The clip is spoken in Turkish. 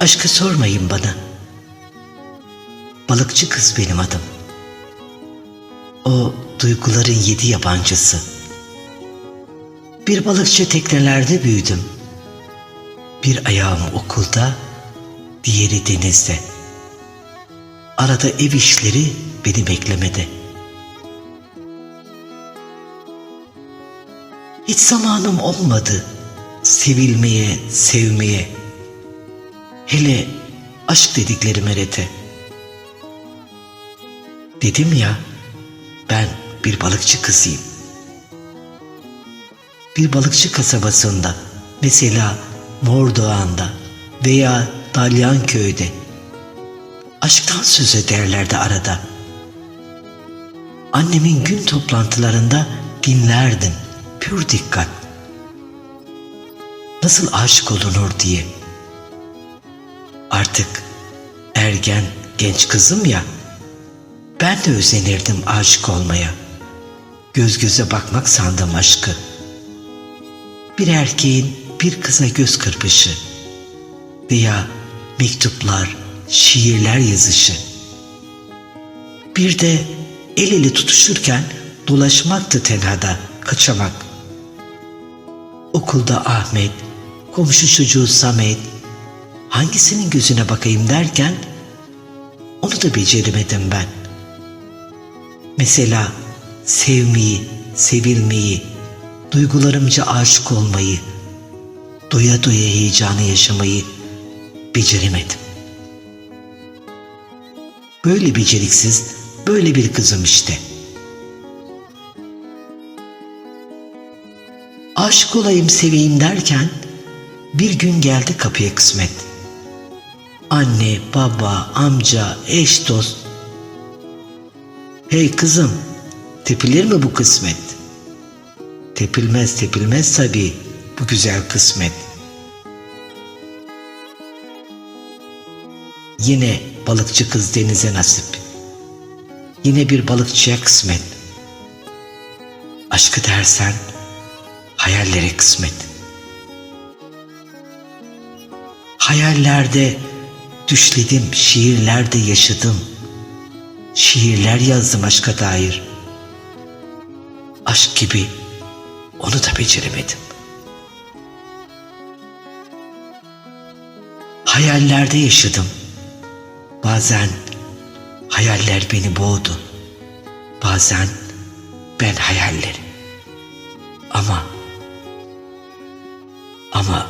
Aşkı sormayın bana. Balıkçı kız benim adım. O duyguların yedi yabancısı. Bir balıkçı teknelerde büyüdüm. Bir ayağım okulda, diğeri denizde. Arada ev işleri beni beklemede. Hiç zamanım olmadı sevilmeye, sevmeye. Hele aşk dedikleri merete. Dedim ya, ben bir balıkçı kızıyım. Bir balıkçı kasabasında, mesela Mordoğan'da veya Dalyanköy'de aşktan söz ederlerdi arada. Annemin gün toplantılarında dinlerdim pür dikkat. Nasıl aşık olunur diye. Artık ergen genç kızım ya, ben de özenirdim aşık olmaya. Göz göze bakmak sandım aşkı. Bir erkeğin bir kıza göz kırpışı veya mektuplar, şiirler yazışı. Bir de el ele tutuşurken dolaşmaktı tenhada, kaçamak. Okulda Ahmet, komşu çocuğu Samet, hangisinin gözüne bakayım derken onu da beceremedim ben. Mesela sevmeyi, sevilmeyi, duygularımca aşık olmayı, doya doya heyecanı yaşamayı beceremedim. Böyle beceriksiz, böyle bir kızım işte. Aşık olayım, seveyim derken bir gün geldi kapıya kısmet. Anne, baba, amca, eş, dost. Hey kızım, tepilir mi bu kısmet? Tepilmez tepilmez tabii bu güzel kısmet. Yine balıkçı kız denize nasip. Yine bir balıkçıya kısmet. Aşkı dersen hayallere kısmet. Hayallerde düşledim, şiirlerde yaşadım. Şiirler yazdım aşka dair. Aşk gibi onu da beceremedim. Hayallerde yaşadım. Bazen hayaller beni boğdu. Bazen ben hayalleri. Ama ama